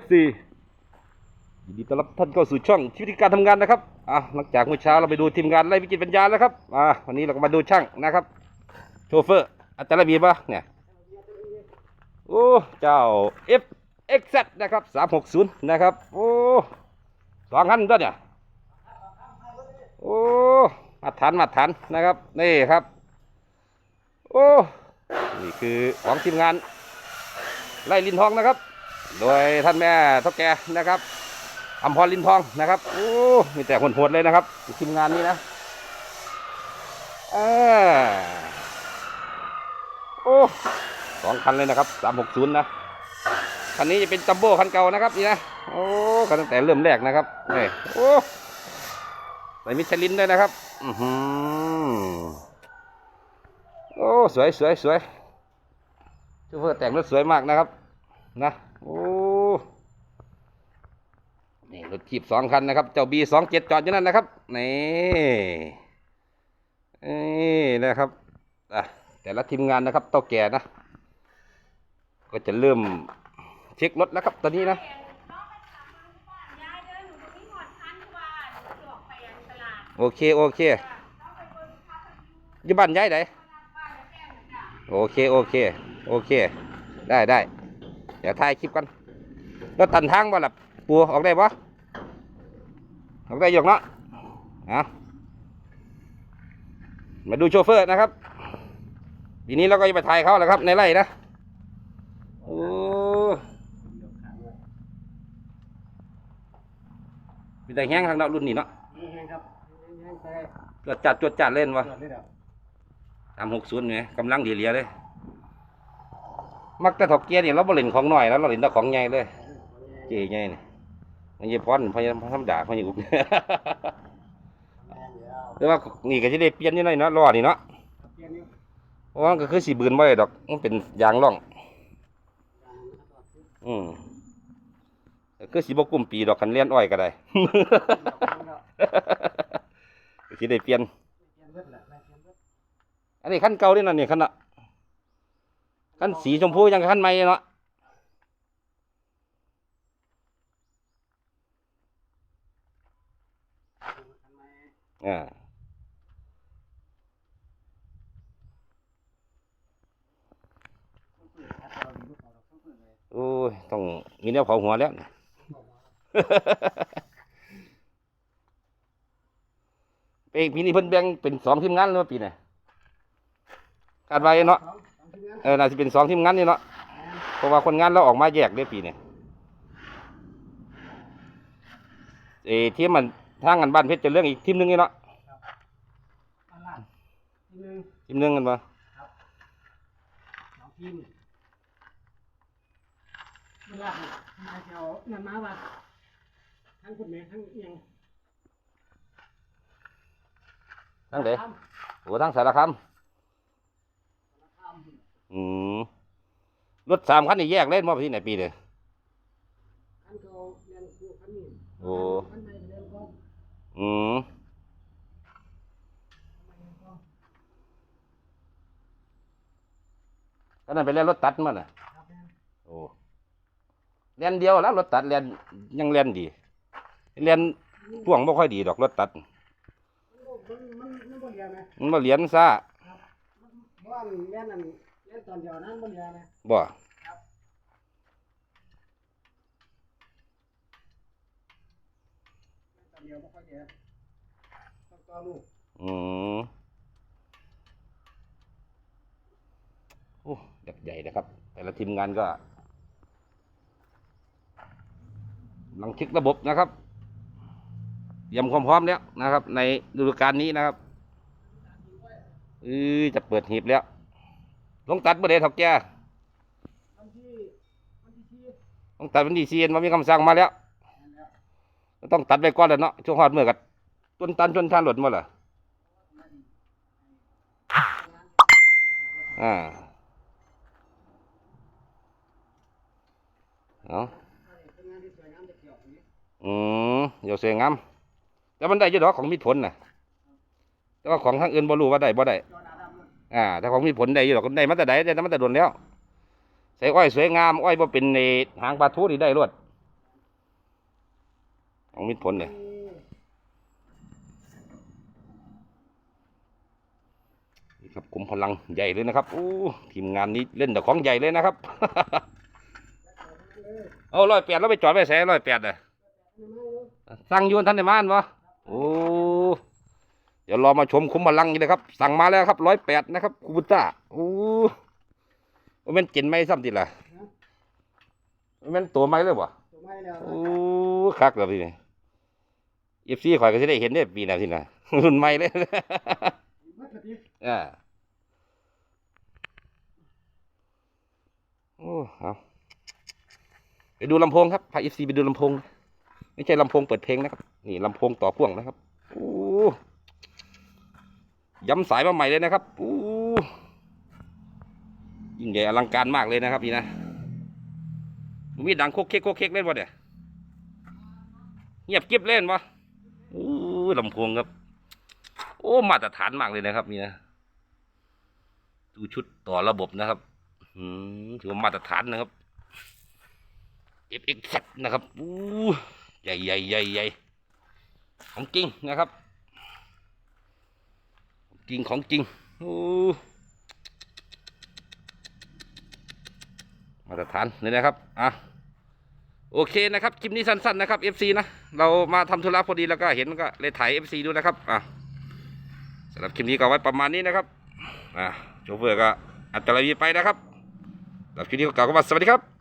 FC ยินดีต้อนรับท่านเข้าสู่ช่องชีวิตการทำงานนะครับอะหลังจากเมื่อเช้าเราไปดูทีมงานไล่วิจิตรปัญญาแล้วครับอะวันนี้เราก็มาดูช่างนะครับ โชเฟอร์อัตราบีปะเนี่ยโอ้เจ้า F X Z นะครับ360นะครับโอ้สองคันตัวเนี่ยโอ้มาตรฐานมาตรฐานนะครับนี่ครับโอ้นี่คือของทีมงานไล่ลินทองนะครับ โดยท่านแม่ท่าแกนะครับอำพรลินทองนะครับโอ้มีแต่คนโหดเลยนะครับทีมงานนี้นะอโอ้สองคันเลยนะครับสามหกศูนย์นะคันนี้จะเป็นจัมโบ้คันเก่านะครับนี่นะโอ้คันตั้งแต่เริ่มแรกนะครับนี่โอ้ใส่มิชลินด้วยนะครับ อือหือโอ้ สวยสวยสวยชูเฟอร์แต่งรถสวยมากนะครับ นะ โอ้นี่รถขีบสองคันนะครับ เจ้าบีสองเจ็ดจอดอยู่นั่นนะครับ นี่นี่นะครับอะแต่ละทีมงานนะครับเต้าแก่นะ ก็จะเริ่มเช็ครถแล้วครับตอนนี้นะโอเค โอเคอยู่บ้านย้ายไหนโอเค โอเค โอเค ได้ได้ เดี๋ยวถ่ายคลิปกันแล้วตันทางบ่ล่ะปูออกได้ปะออกได้อยกเนาะอะมาดูโชเฟอร์นะครับทีนี้เราก็จะไปถ่ายเขาแล้วครับ ในไร่นะโอ้มีแต่แห้งทางดาวรุ่นนี้เนาะนี่ไงครับนี่ไงใช่จวดจัดจวดจัดเล่นวะจอดเลยเด้อตามหกศูนย์ไงกำลังดีเหลียเลย มักแต่ถกเกียร์นี่เราบ่เล่นของหน่อยแล้วเราเล่นแต่ของใหญ่เลย เจ๊ใหญ่นี่มันยี่พอนพยายามทำด่าพยายามอุบแม่เดี๋ยวแต่ว่านี่ก็จะได้เปลี่ยนนี่หน่อยเนาะล้อนี่เนาะเพราะว่าก็คือสีบืนได้ดอกมันเป็นยางร่อง อืมก็คือสีบกุ่มปีดอกกันเลี้ยนอ้อยก็ได้ก็สิได้เปลี่ยนเปลี่ยนเบิดแหละแม่เปลี่ยน อันนี้ขั้นเก่านี่นั่นนี่ขั้นน่ะ ขั้นสีชมพูยังขั้นใหม่เนาะอ่าโอ้ยต้องมีแนวเผาหัวแล้วเปีปีนี้เพิ่นแบ่งเป็นสองทีมงานเลยว่าปีไหนคาดไว้เนาะ สองสองทีมงานเออน่าจะเป็นสองทีมงานนี่เนาะเพราะว่าคนงานเราออกมาแยกได้ปีเนี่ยเออทีมมันทางกันบ้านเพชรเจะเรื่องอีกทีมหนึงนี่เนาะอันล่างทีหนึงทีมหนึงกันมาสองทีมอันล่างทำไมแถวนั่นมาว่าทั้งคุณแม่ทั้งเอียงทั้งเดทโอ้ทั้งสารคามำทำ อืมรถสามคันนี่แยกเล่นมาที่ไหนปีเนี่ยขันเขาเรียนครูขันนี้โอ้ขันในเรียนก็อืมทำไมก็ก็นั่นไปเล่นรถตัดมันน่ะ ครับแม่นโอ้เรียนเดียวแล้วรถตัดเรียนยังเรียนดีเรียนพ่วงไม่ค่อยดีดอกรถตัด มันบ่มันมันมันบ่เรียนนะมันมาเรียนซะเพราะว่า มันเรียนนั่น เรียนตอนเดียวนั้นบ่เรียนนะบ่ตอนเดียวไม่ค่อยเยอะต้องต่อลูกอืมโอ้เด็กใหญ่นะครับ แต่ละทีมงานก็กำลังเช็คระบบนะครับเตรียมความพร้อมแล้วนะครับ ในฤดูกาลนี้นะครับเออจะเปิดหีบแล้ว ลงตัดเมื่อใดถกแกวันที่วันที่ที่ต้องตัดวันที่สี่มันมีคำสั่งมาแล้ว นั่นแหละต้องตัดไปก่อนแล้วเนาะช่วงฮอดเมื่อกับต้นตันจนทานหลุดมดเหรออ่าเอาเป็นงานที่สวยงามจะเกี่ยวนี้อืมเดี๋ยวสวยงงามแต่มันได้อยี่ดอกของมีผลนะแต่ว่าของทางอื่นบ่รู้ว่าได้บ่ได้จอดา อ่าแต่ของมีผลได้อยู่ดอกได้มาแต่ใดได้มาแต่ดนแล้วใส่อ้อยสวยงามอ้อยบ่เป็นในหางปลาทูนี่ได้รวดของมิตรผลเนี่ยนี่ครับกลุ่มพลังใหญ่เลยนะครับอู้ทีมงานนี้เล่นแต่ของใหญ่เลยนะครับเอาร้อยแปดแล้วไปจอดไปแส่ร้อยแปดอะสั่งยูนท่านในม่านวะโอ้ เดี๋ยวรอมาชมคุ้มพลังนี่นะครับ สั่งมาแล้วครับร้อยแปดนะครับคูบุต้าโอ้มันเป็นเจนไหมซ้ำทีละมันเป็นตัวไหมเลยวะตัวไม่แล้วโอ้คักเลยพี่นี่เอฟซีข่อยก็จะได้เห็นได้ปีหน้าทีน่ะรุ่นใหม่เลยมัดกระติบอ่าโอ้เอาไปดูลำโพงครับพาเอฟซีไปดูลำโพง ไม่ใช่ลำโพงเปิดเพลงนะครับ นี่ลำโพงต่อพ่วงนะครับโอ้ ย้ำสายมาใหม่เลยนะครับโอ้ยิ่งใหญ่อลังการมากเลยนะครับนี่นะมีดังโคกเค้กโคกเค้กเล่นวะเนี่ยเงียบกิบเล่นวะโอ้ลำโพงครับ โอ้มาตรฐานมากเลยนะครับนี่นะดูชุดต่อระบบนะครับถือว่ามาตรฐานนะครับ FX นะครับอู้ใหญ่ใหญ่ใหญ่ใหญ่ของจริงนะครับ ริงของจริงอู้มาตรฐานเลยนะครับอะโอเคนะครับคลิปนี้สั้นๆนะครับ FC นะเรามาทำธุระพอดีแล้วก็เห็นก็เลยถ่าย FC ดูนะครับอะสำหรับคลิปนี้ก็ไว้ประมาณนี้นะครับอ่าโชเฟอร์ก็อัตราวีไปนะครับสำหรับคลิปนี้ก็กล่าวคำว่าสวัสดีครับ